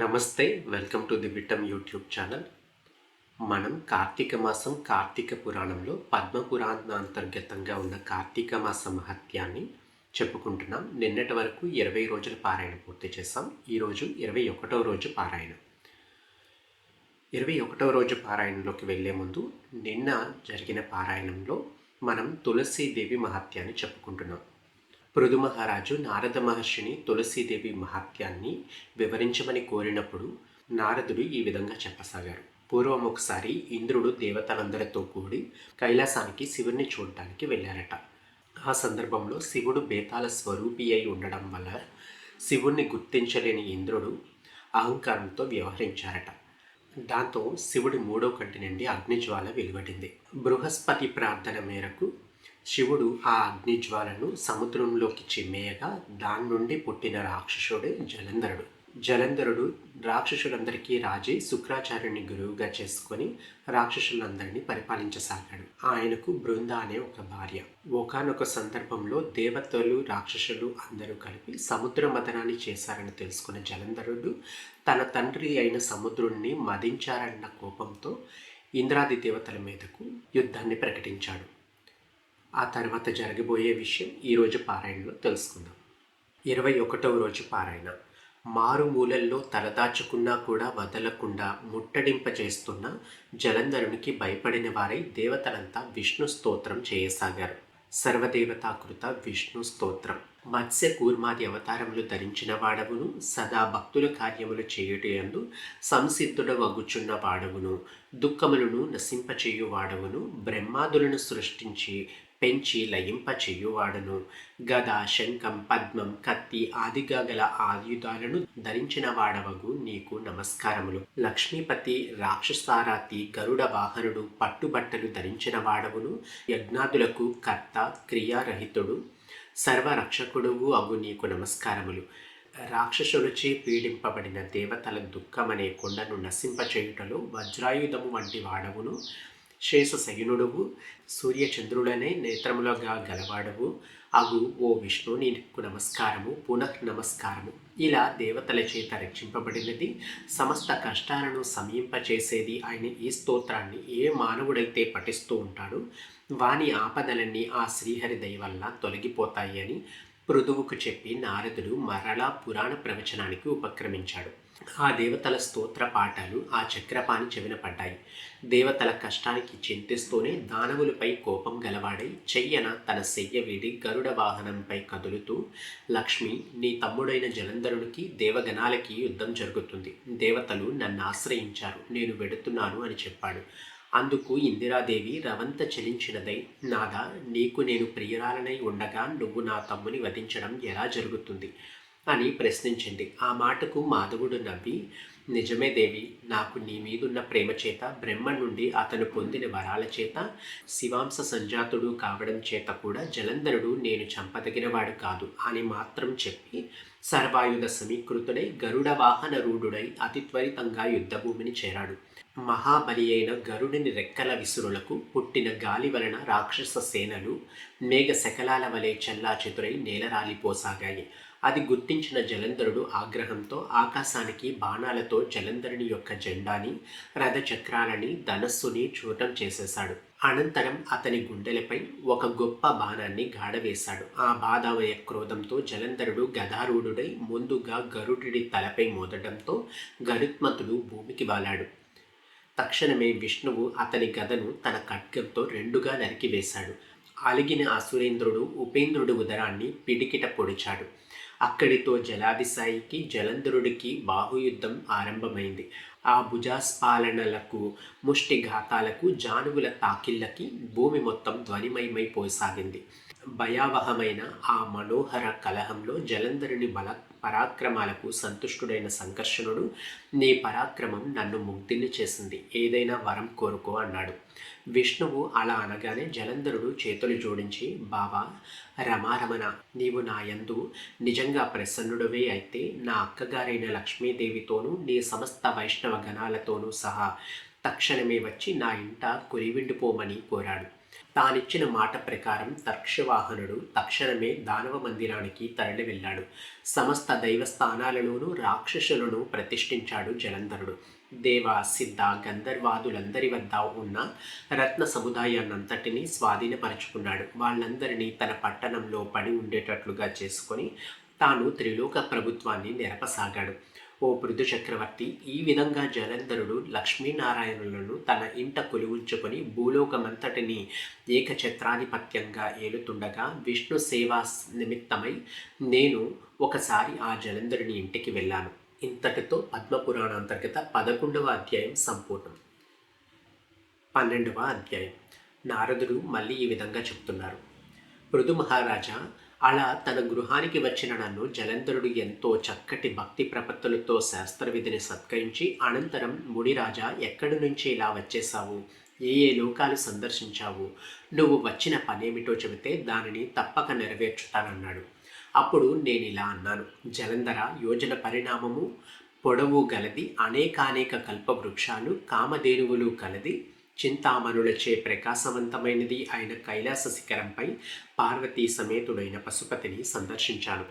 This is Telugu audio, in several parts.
నమస్తే వెల్కమ్ టు ది విటమ్ యూట్యూబ్ ఛానల్. మనం కార్తీక మాసం కార్తీక పురాణంలో పద్మ పురాణాంతర్గతంగా ఉన్న కార్తీక మాస మహత్యాన్ని చెప్పుకుంటున్నాం. నిన్నటి వరకు ఇరవై రోజుల పారాయణ పూర్తి చేసాం ఈరోజు ఇరవై ఒకటవ రోజు పారాయణ. ఇరవై ఒకటవ రోజు పారాయణలోకి వెళ్ళే ముందు నిన్న జరిగిన పారాయణంలో మనం తులసీదేవి మహత్యాన్ని చెప్పుకుంటున్నాం. పృథు మహారాజు నారద మహర్షిని తులసీదేవి మహత్యాన్ని వివరించమని కోరినప్పుడు నారదుడు ఈ విధంగా చెప్పసాగారు. పూర్వం ఒకసారి ఇంద్రుడు దేవతలందరితో కూడి కైలాసానికి శివుణ్ణి చూడటానికి వెళ్ళారట. ఆ సందర్భంలో శివుడు బేతాల స్వరూపి అయి ఉండడం వల్ల శివుణ్ణి గుర్తించలేని ఇంద్రుడు అహంకారంతో వ్యవహరించారట. దాంతో శివుడి మూడో కంటి నుండి అగ్నిజ్వాల వెలువడింది. బృహస్పతి ప్రార్థన మేరకు శివుడు ఆ అగ్నిజ్వాలను సముద్రంలోకి చిమ్మేయగా దాని నుండి పుట్టిన రాక్షసుడే జలంధరుడు. జలంధరుడు రాక్షసులందరికీ రాజే శుక్రాచార్యుని గురువుగా చేసుకొని రాక్షసులందరినీ పరిపాలించసాగాడు. ఆయనకు బృంద అనే ఒక భార్య. ఒకనొక సందర్భంలో దేవతలు రాక్షసులు అందరూ కలిపి సముద్ర మదనాన్ని చేశారని తెలుసుకున్న జలంధరుడు తన తండ్రి అయిన సముద్రుణ్ణి మదించారన్న కోపంతో ఇంద్రాది దేవతల మీదకు యుద్ధాన్ని ప్రకటించాడు. ఆ తర్వాత జరగబోయే విషయం ఈరోజు పారాయణలో తెలుసుకుందాం. ఇరవై ఒకటవ రోజు పారాయణ. మారుమూలల్లో తలదాచుకున్నా కూడా వదలకుండా ముట్టడింప చేస్తున్న జలంధరునికి భయపడిన వారై దేవతలంతా విష్ణు స్తోత్రం చేయసాగారు. సర్వదేవతాకృత విష్ణు స్తోత్రం. మత్స్య కూర్మాది అవతారములు ధరించిన వాడవును సదా భక్తుల కార్యములు చేయుటయందు సంసిద్ధుడ వగుచున్న వాడవును దుఃఖములను నశింపచేయు వాడవును బ్రహ్మాదులను సృష్టించి పెంచి లయింప గద శంఖం పద్మం కత్తి ఆదిగా గల ఆయుధాలను ధరించిన వాడవగు నీకు నమస్కారములు. లక్ష్మీపతి రాక్షసారాతి గరుడ వాహనుడు పట్టుబట్టలు ధరించిన వాడవును. యజ్ఞాదులకు కర్త క్రియారహితుడు సర్వరక్షకుడువు అగు నీకు నమస్కారములు. రాక్షసులచే పీడింపబడిన దేవతల దుఃఖమనే కొండను నశింపచేయుటలో వజ్రాయుధము వంటి వాడవును. శేషశయనుడువు సూర్యచంద్రుడనే నేత్రములుగా గలవాడవు. అగు ఓ విష్ణు నీకు నమస్కారము పునః నమస్కారము. ఇలా దేవతల చేత రక్షింపబడినది సమస్త కష్టాలను సమయింపచేసేది ఆయన ఈ స్తోత్రాన్ని ఏ మానవుడైతే పఠిస్తూ ఉంటాడో వాని ఆపదలన్నీ ఆ శ్రీహరి దయ వల్ల తొలగిపోతాయి అని పృథువుకు చెప్పి నారదుడు మరలా పురాణ ప్రవచనానికి ఉపక్రమించాడు. ఆ దేవతల స్తోత్ర పాఠాలు ఆ చక్రపాణి చెవిన పడ్డాయి. దేవతల కష్టానికి చింతిస్తూనే దానవులపై కోపం గలవాడై చెయ్యన తన సెయ్య వీడి గరుడ వాహనంపై కదులుతూ లక్ష్మి నీ తమ్ముడైన జలంధరునికి దేవగణాలకి యుద్ధం జరుగుతుంది. దేవతలు నన్ను ఆశ్రయించారు. నేను వెడుతున్నాను అని చెప్పాడు. అందుకు ఇందిరాదేవి రవంత చలించినదై నాదా నీకు నేను ప్రియురాలనై ఉండగా నువ్వు నా తమ్ముని వధించడం ఎలా జరుగుతుంది? అని ప్రశ్నించింది. ఆ మాటకు మాధవుడు నవ్వి నిజమే దేవి నాకు నీ మీదున్న ప్రేమ చేత బ్రహ్మ నుండి అతను పొందిన వరాల చేత శివాంశ సంజాతుడు కావడం చేత కూడా జలంధరుడు నేను చంపదగినవాడు కాదు అని మాత్రం చెప్పి సర్వాయుధ సమీకృతుడై గరుడ వాహన రూఢుడై అతి త్వరితంగా యుద్ధభూమిని చేరాడు. మహాబలి అయిన గరుడిని రెక్కల విసురులకు పుట్టిన గాలి వలన రాక్షస సేనలు మేఘ శకలాల వలె చల్లాచెదురై నేలరాలిపోసాగాయి. అది గుర్తించిన జలంధరుడు ఆగ్రహంతో ఆకాశానికి బాణాలతో జలంధరుని యొక్క జెండాని రథచక్రాలని ధనస్సుని చూటం చేసేశాడు. అనంతరం అతని గుండెలపై ఒక గొప్ప బాణాన్ని గాడవేశాడు. ఆ బాధామయ క్రోధంతో జలంధరుడు గదారూఢుడై ముందుగా గరుడి తలపై మోదడంతో గరుత్మతుడు భూమికి వాలాడు. తక్షణమే విష్ణువు అతని గదను తన ఖడ్గంతో రెండుగా నరికివేశాడు అలిగిన అసురేంద్రుడు ఉపేంద్రుడి ఉదరాన్ని పిడికిట పొడిచాడు. అక్కడితో జలాదిశాయికి జలంధరుడికి బాహుయుద్ధం ఆరంభమైంది. ఆ భుజాస్పాలనలకు ముష్టిఘాతాలకు జానువుల తాకిళ్ళకి భూమి మొత్తం ధ్వనిమయమైపోసాగింది భయావహమైన ఆ మనోహర కలహంలో జలంధరుని బల పరాక్రమాలకు సంతుష్టుడైన సంకర్షణుడు నీ పరాక్రమం నన్ను ముగ్ధిని చేసింది. ఏదైనా వరం కోరుకో అన్నాడు. విష్ణువు అలా అనగానే జలంధరుడు చేతులు జోడించి బాబా రమారమణ నీవు నా యందు నిజంగా ప్రసన్నుడవే అయితే నా అక్కగారైన లక్ష్మీదేవితోనూ నీ సమస్త వైష్ణవ గణాలతోనూ సహా తక్షణమే వచ్చి నా ఇంట కురివిండిపోమని కోరాడు. తానిచ్చిన మాట ప్రకారం తర్క్షవాహనుడు తక్షణమే దానవ మందిరానికి తరలి వెళ్ళాడు. సమస్త దైవ స్థానాలలోనూ రాక్షసులను ప్రతిష్ఠించాడు జలంధరుడు. దేవ సిద్ధ గంధర్వాదులందరి వద్ద ఉన్న రత్న సముదాయాన్నంతటినీ స్వాధీనపరచుకున్నాడు. వాళ్ళందరినీ తన పట్టణంలో పడి ఉండేటట్లుగా చేసుకొని తాను త్రిలోక ప్రభుత్వాన్ని నెరపసాగాడు. ఓ పృథు చక్రవర్తి. ఈ విధంగా జలంధరుడు లక్ష్మీనారాయణులను తన ఇంట కొలువుంచుకొని భూలోకమంతటిని ఏకఛత్రాధిపత్యంగా ఏలుతుండగా విష్ణు సేవా నిమిత్తమై నేను ఒకసారి ఆ జలంధరుని ఇంటికి వెళ్ళాను. ఇంతటితో పద్మపురాణ అంతర్గత పదకొండవ అధ్యాయం సంపూర్ణం. పన్నెండవ అధ్యాయం. నారదుడు మళ్ళీ ఈ విధంగా చెప్తున్నారు. పృథు మహారాజా అలా తన గృహానికి వచ్చిన నన్ను జలంధరుడు ఎంతో చక్కటి భక్తి ప్రపత్తులతో శాస్త్రవిధిని సత్కరించి అనంతరం ముడిరాజా ఎక్కడి నుంచి ఇలా వచ్చేశావు? ఏ ఏ లోకాలు సందర్శించావు? నువ్వు వచ్చిన పనేమిటో చెబితే దానిని తప్పక నెరవేర్చుతానన్నాడు. అప్పుడు నేను ఇలా అన్నాను జలంధర యోజన పరిణామము పొడవు గలది అనేకానేక కల్పవృక్షాలు కామధేనువులు కలది చింతామణులచే ప్రకాశవంతమైనది అయిన కైలాస శిఖరంపై పార్వతీ సమేతుడైన పశుపతిని సందర్శించాను.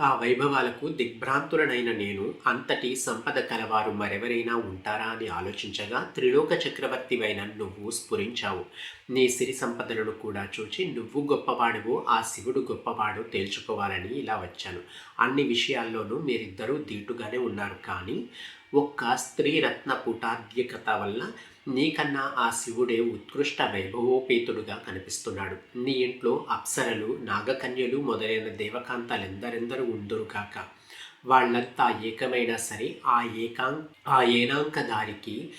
ఆ వైభవాలకు దిగ్భ్రాంతులనైన నేను అంతటి సంపద కలవారు మరెవరైనా ఉంటారా అని ఆలోచించగా త్రిలోక చక్రవర్తివైన నువ్వు స్ఫురించావు. నీ సిరి సంపదలను కూడా చూచి నువ్వు గొప్పవాడువో ఆ శివుడు గొప్పవాడు తేల్చుకోవాలని ఇలా వచ్చాను. అన్ని విషయాల్లోనూ మీరిద్దరూ దీటుగానే ఉన్నారు కానీ ఒక్క స్త్రీరత్న పుటాధ్యకత వల్ల నీకన్నా ఆ శివుడే ఉత్కృష్ట వైభవోపేతుడుగా కనిపిస్తున్నాడు. నీ ఇంట్లో అప్సరలు నాగకన్యలు మొదలైన దేవకాంతాలెందరెందరూ ఉందరు కాక. వాళ్ళంతా ఏకమైనా సరే ఆ ఏకాం ఆ ఏనాంక దారికి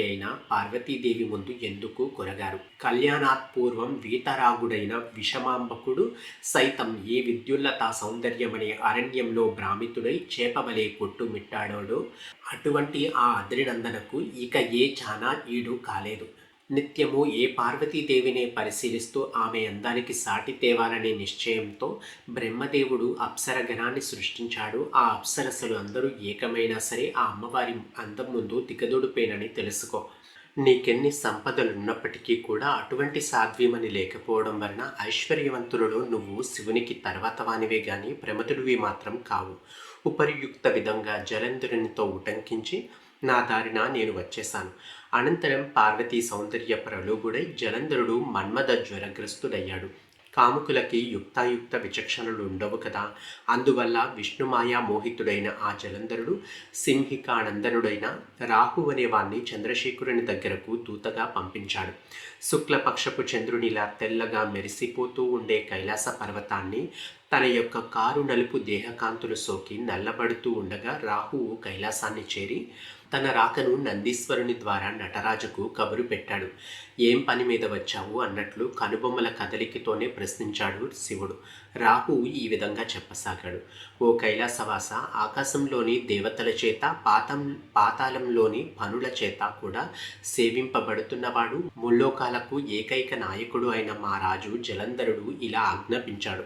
అయిన పార్వతీదేవి ముందు ఎందుకు కొరగారు? కళ్యాణాత్పూర్వం వీతరాగుడైన విషమాంబకుడు సైతం ఏ విద్యుల్లత సౌందర్యమనే అరణ్యంలో భ్రామితుడై చేపవలే కొట్టుమిట్టాడోడో అటువంటి ఆ అద్రినందనకు ఇక ఏ చానా ఈడు కాలేదు. నిత్యము ఏ పార్వతీదేవినే పరిశీలిస్తూ ఆమె అందానికి సాటి తేవాలనే నిశ్చయంతో బ్రహ్మదేవుడు అప్సరగణాన్ని సృష్టించాడు. ఆ అప్సరసలు అందరూ ఏకమైనా సరే ఆ అమ్మవారి అందం ముందు దిగదొడిపోయినని తెలుసుకో. నీకెన్ని సంపదలున్నప్పటికీ కూడా అటువంటి సాధ్వీమని లేకపోవడం వలన ఐశ్వర్యవంతులలో నువ్వు శివునికి తర్వాత వానివే గాని ప్రమతుడివి మాత్రం కావు. ఉపరియుక్త విధంగా జలంధరునితో ఉటంకించి నా దారిన నేను వచ్చేశాను. అనంతరం పార్వతీ సౌందర్య ప్రలోభుడై జలంధరుడు మన్మద జ్వరగ్రస్తుడయ్యాడు. కాముకులకి యుక్తాయుక్త విచక్షణలు ఉండవు కదా. అందువల్ల విష్ణుమాయా మోహితుడైన ఆ జలంధరుడు సింహికానందనుడైన రాహు అనేవాణ్ణి చంద్రశేఖరుని దగ్గరకు దూతగా పంపించాడు. శుక్లపక్షపు చంద్రునిలా తెల్లగా మెరిసిపోతూ ఉండే కైలాస పర్వతాన్ని తన యొక్క కారు నలుపు దేహకాంతులు సోకి నల్లబడుతూ ఉండగా రాహువు కైలాసాన్ని చేరి తన రాకను నందీశ్వరుని ద్వారా నటరాజుకు కబురు పెట్టాడు. ఏం పని మీద వచ్చావు? అన్నట్లు కనుబొమ్మల కదలికతోనే ప్రశ్నించాడు శివుడు. రాహు ఈ విధంగా చెప్పసాగాడు. ఓ కైలాసవాస ఆకాశంలోని దేవతల చేత పాతం పాతాళంలోని పనుల చేత కూడా సేవింపబడుతున్నవాడు ముల్లోకాలకు ఏకైక నాయకుడు అయిన మా రాజు జలంధరుడు ఇలా ఆజ్ఞాపించాడు.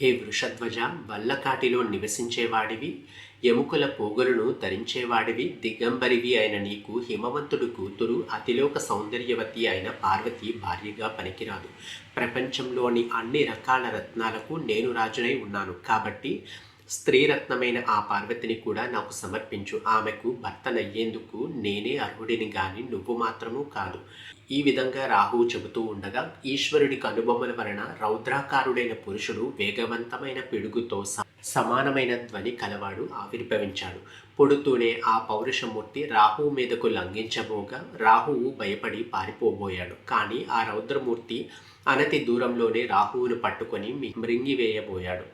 హే వృషధ్వజ వల్లకాటిలో నివసించేవాడివి ఎముకల పోగులను ధరించేవాడివి దిగంబరివి అయిన నీకు హిమవంతుడు కూతురు అతిలోక సౌందర్యవతి అయిన పార్వతి భార్యగా పనికిరాదు. ప్రపంచంలోని అన్ని రకాల రత్నాలకు నేను రాజునై ఉన్నాను. కాబట్టి స్త్రీరత్నమైన ఆ పార్వతిని కూడా నాకు సమర్పించు. ఆమెకు భర్తనయ్యేందుకు నేనే అర్హుడిని గాని నువ్వు మాత్రము కాదు. ఈ విధంగా రాహువు చెబుతూ ఉండగా ఈశ్వరుడికి కనుబొమ్మల వలన రౌద్రాకారుడైన పురుషుడు వేగవంతమైన పిడుగుతో సమానమైన ధ్వని కలవాడు ఆవిర్భవించాడు. పొడుతూనే ఆ పౌరుషమూర్తి రాహువు మీదకు లంఘించబోగా రాహువు భయపడి పారిపోబోయాడు. కానీ ఆ రౌద్రమూర్తి అనతి దూరంలోనే రాహువును పట్టుకొని మృంగివేయబోయాడు.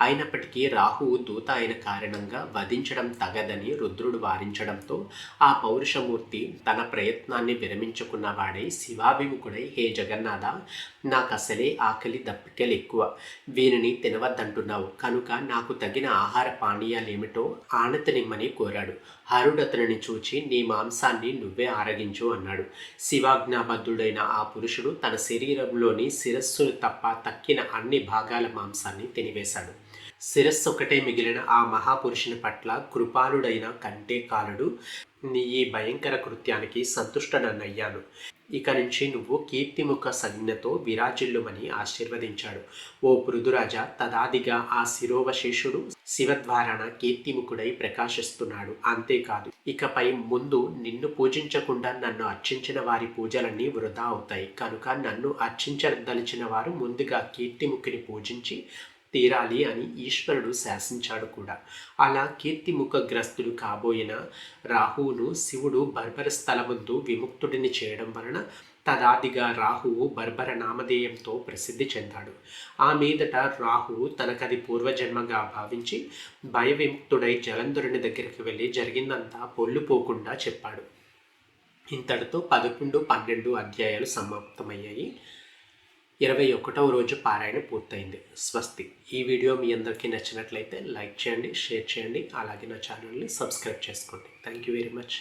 అయినప్పటికీ రాహువు దూత అయిన కారణంగా వధించడం తగదని రుద్రుడు వారించడంతో ఆ పౌరుషమూర్తి తన ప్రయత్నాన్ని విరమించుకున్నవాడై శివాభిముఖుడై హే జగన్నాథ నాకు అసలే ఆకలి దప్పికలు ఎక్కువ వీనిని తినవద్దంటున్నావు. కనుక నాకు తగిన ఆహార పానీయాలేమిటో ఆనతనిమ్మని కోరాడు. హరుడతనిని చూచి నీ మాంసాన్ని నువ్వే ఆరగించు అన్నాడు. శివాజ్ఞాబద్ధుడైన ఆ పురుషుడు తన శరీరంలోని శిరస్సును తప్ప తక్కిన అన్ని భాగాల మాంసాన్ని తినివేశాడు. శిరస్సు ఒకటే మిగిలిన ఆ మహాపురుషుని పట్ల కృపాలుడైన కంటే కాలుడు నీ ఈ భయంకర కృత్యానికి సంతుష్టనన్నయ్యాను. ఇక నుంచి నువ్వు కీర్తిముఖ సంజ్ఞతో విరాజిల్లుమని ఆశీర్వదించాడు. ఓ పృథురాజా తదాదిగా ఆ శిరోవశేషుడు శివద్వారాన కీర్తిముఖుడై ప్రకాశిస్తున్నాడు. అంతేకాదు ఇకపై ముందు నిన్ను పూజించకుండా నన్ను అర్చించిన వారి పూజలన్నీ వృధా అవుతాయి. కనుక నన్ను అర్చించదలిచిన వారు ముందుగా కీర్తిముఖిని పూజించి తీరాలి అని ఈశ్వరుడు శాసించాడు కూడా. అలా కీర్తిముఖగ్రస్తుడు కాబోయిన రాహువును శివుడు బర్బర స్థలముందు విముక్తుడిని చేయడం వలన తదాదిగా రాహువు బర్బర నామధేయంతో ప్రసిద్ధి చెందాడు. ఆ మీదట రాహువు తనకది పూర్వజన్మగా భావించి భయ విముక్తుడై జలంధరుని దగ్గరికి వెళ్ళి జరిగిందంతా పొల్లుపోకుండా చెప్పాడు. ఇంతటితో పదకొండు పన్నెండు అధ్యాయాలు సమాప్తమయ్యాయి. ఇరవై ఒకటవ రోజు పారాయణ పూర్తయింది. స్వస్తి. ఈ వీడియో మీ అందరికీ నచ్చినట్లయితే లైక్ చేయండి షేర్ చేయండి అలాగే నా ఛానల్ని సబ్స్క్రైబ్ చేసుకోండి. Thank you very much.